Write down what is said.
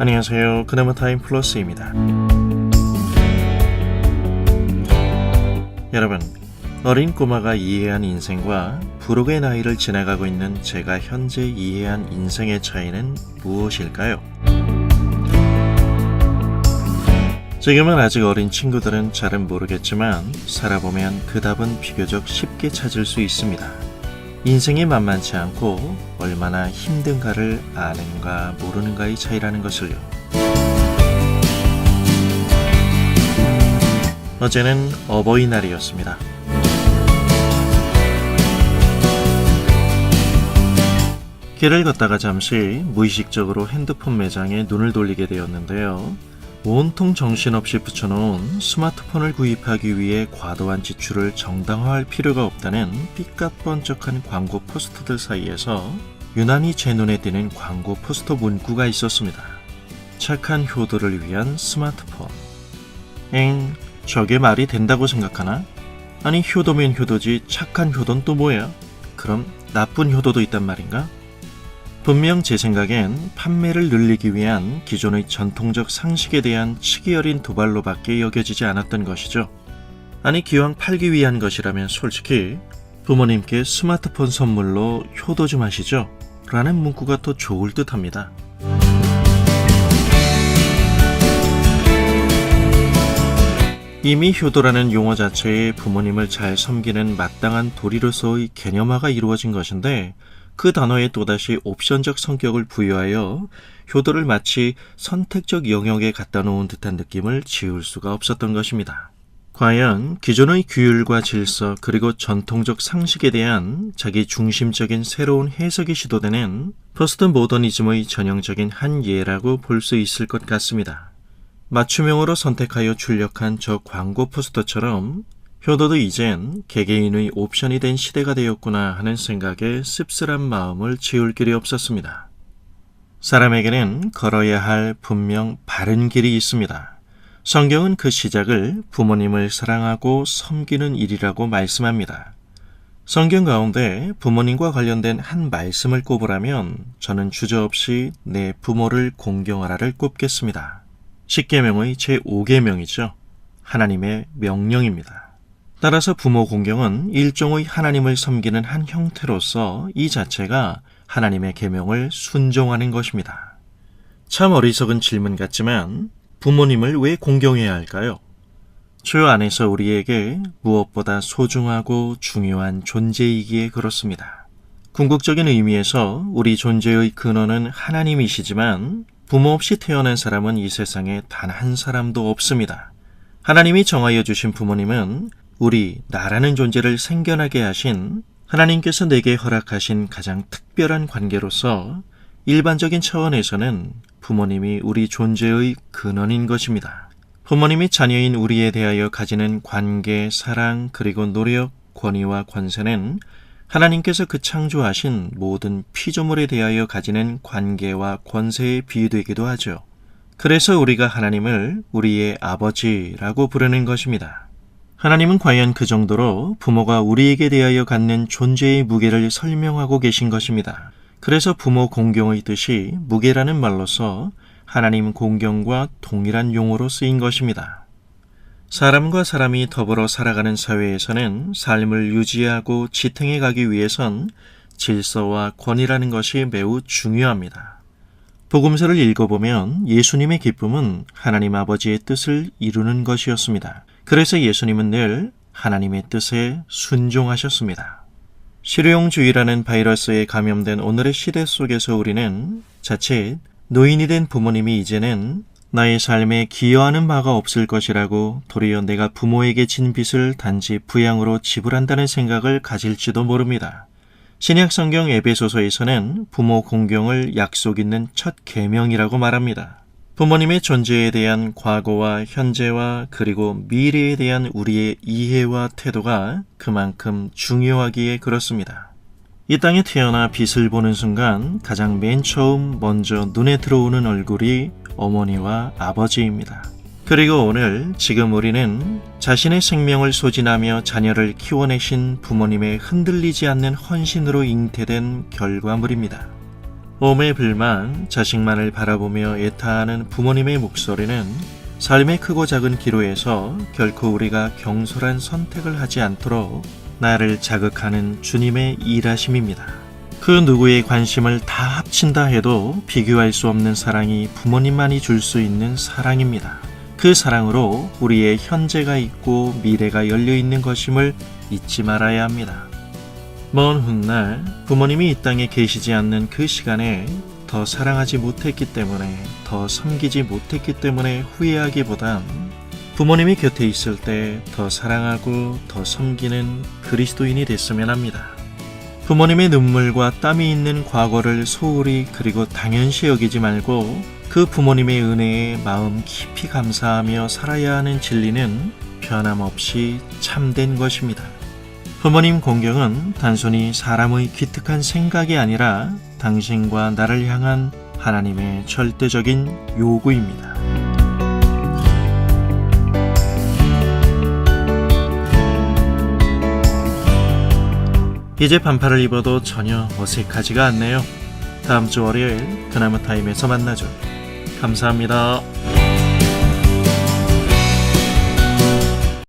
안녕하세요. 그나마 타임 플러스입니다. 여러분, 어린 꼬마가 이해한 인생과 부록의 나이를 지나가고 있는 제가 현재 이해한 인생의 차이는 무엇일까요? 지금은 아직 어린 친구들은 잘은 모르겠지만 살아보면 그 답은 비교적 쉽게 찾을 수 있습니다. 인생이 만만치 않고 얼마나 힘든가를 아는가 모르는가의 차이라는 것을요. 어제는 어버이날이었습니다. 길을 걷다가 잠시 무의식적으로 핸드폰 매장에 눈을 돌리게 되었는데요. 온통 정신없이 붙여놓은 스마트폰을 구입하기 위해 과도한 지출을 정당화할 필요가 없다는 삐까뻔쩍한 광고 포스터들 사이에서 유난히 제 눈에 띄는 광고 포스터 문구가 있었습니다. 착한 효도를 위한 스마트폰. 엥, 저게 말이 된다고 생각하나? 아니, 효도면 효도지 착한 효도는 또 뭐야? 그럼 나쁜 효도도 있단 말인가? 분명 제 생각엔 판매를 늘리기 위한 기존의 전통적 상식에 대한 치기 어린 도발로밖에 여겨지지 않았던 것이죠. 아니 기왕 팔기 위한 것이라면 솔직히 부모님께 스마트폰 선물로 효도 좀 하시죠. 라는 문구가 더 좋을 듯 합니다. 이미 효도라는 용어 자체에 부모님을 잘 섬기는 마땅한 도리로서의 개념화가 이루어진 것인데 그 단어에 또다시 옵션적 성격을 부여하여 효도를 마치 선택적 영역에 갖다 놓은 듯한 느낌을 지울 수가 없었던 것입니다. 과연 기존의 규율과 질서 그리고 전통적 상식에 대한 자기 중심적인 새로운 해석이 시도되는 포스트 모더니즘의 전형적인 한 예라고 볼 수 있을 것 같습니다. 맞춤형으로 선택하여 출력한 저 광고 포스터처럼 효도도 이젠 개개인의 옵션이 된 시대가 되었구나 하는 생각에 씁쓸한 마음을 지울 길이 없었습니다. 사람에게는 걸어야 할 분명 바른 길이 있습니다. 성경은 그 시작을 부모님을 사랑하고 섬기는 일이라고 말씀합니다. 성경 가운데 부모님과 관련된 한 말씀을 꼽으라면 저는 주저없이 내 부모를 공경하라를 꼽겠습니다. 10계명의 제5계명이죠. 하나님의 명령입니다. 따라서 부모 공경은 일종의 하나님을 섬기는 한 형태로서 이 자체가 하나님의 계명을 순종하는 것입니다. 참 어리석은 질문 같지만 부모님을 왜 공경해야 할까요? 주 안에서 우리에게 무엇보다 소중하고 중요한 존재이기에 그렇습니다. 궁극적인 의미에서 우리 존재의 근원은 하나님이시지만 부모 없이 태어난 사람은 이 세상에 단 한 사람도 없습니다. 하나님이 정하여 주신 부모님은 우리 나라는 존재를 생겨나게 하신 하나님께서 내게 허락하신 가장 특별한 관계로서 일반적인 차원에서는 부모님이 우리 존재의 근원인 것입니다. 부모님이 자녀인 우리에 대하여 가지는 관계, 사랑, 그리고 노력, 권위와 권세는 하나님께서 그 창조하신 모든 피조물에 대하여 가지는 관계와 권세에 비유되기도 하죠. 그래서 우리가 하나님을 우리의 아버지라고 부르는 것입니다. 하나님은 과연 그 정도로 부모가 우리에게 대하여 갖는 존재의 무게를 설명하고 계신 것입니다. 그래서 부모 공경의 뜻이 무게라는 말로서 하나님 공경과 동일한 용어로 쓰인 것입니다. 사람과 사람이 더불어 살아가는 사회에서는 삶을 유지하고 지탱해 가기 위해선 질서와 권위라는 것이 매우 중요합니다. 복음서를 읽어보면 예수님의 기쁨은 하나님 아버지의 뜻을 이루는 것이었습니다. 그래서 예수님은 늘 하나님의 뜻에 순종하셨습니다. 실용주의라는 바이러스에 감염된 오늘의 시대 속에서 우리는 자칫 노인이 된 부모님이 이제는 나의 삶에 기여하는 바가 없을 것이라고 도리어 내가 부모에게 진 빚을 단지 부양으로 지불한다는 생각을 가질지도 모릅니다. 신약 성경 에베소서에서는 부모 공경을 약속 있는 첫 계명이라고 말합니다. 부모님의 존재에 대한 과거와 현재와 그리고 미래에 대한 우리의 이해와 태도가 그만큼 중요하기에 그렇습니다. 이 땅에 태어나 빛을 보는 순간 가장 맨 처음 먼저 눈에 들어오는 얼굴이 어머니와 아버지입니다. 그리고 오늘 지금 우리는 자신의 생명을 소진하며 자녀를 키워내신 부모님의 흔들리지 않는 헌신으로 잉태된 결과물입니다. 몸의 불만, 자식만을 바라보며 애타하는 부모님의 목소리는 삶의 크고 작은 기로에서 결코 우리가 경솔한 선택을 하지 않도록 나를 자극하는 주님의 일하심입니다. 그 누구의 관심을 다 합친다 해도 비교할 수 없는 사랑이 부모님만이 줄 수 있는 사랑입니다. 그 사랑으로 우리의 현재가 있고 미래가 열려 있는 것임을 잊지 말아야 합니다. 먼 훗날 부모님이 이 땅에 계시지 않는 그 시간에 더 사랑하지 못했기 때문에 더 섬기지 못했기 때문에 후회하기보단 부모님이 곁에 있을 때 더 사랑하고 더 섬기는 그리스도인이 됐으면 합니다. 부모님의 눈물과 땀이 있는 과거를 소홀히 그리고 당연시 여기지 말고 그 부모님의 은혜에 마음 깊이 감사하며 살아야 하는 진리는 변함없이 참된 것입니다. 부모님 공경은 단순히 사람의 기특한 생각이 아니라 당신과 나를 향한 하나님의 절대적인 요구입니다. 이제 반팔을 입어도 전혀 어색하지가 않네요. 다음 주 월요일 그나마 타임에서 만나죠. 감사합니다.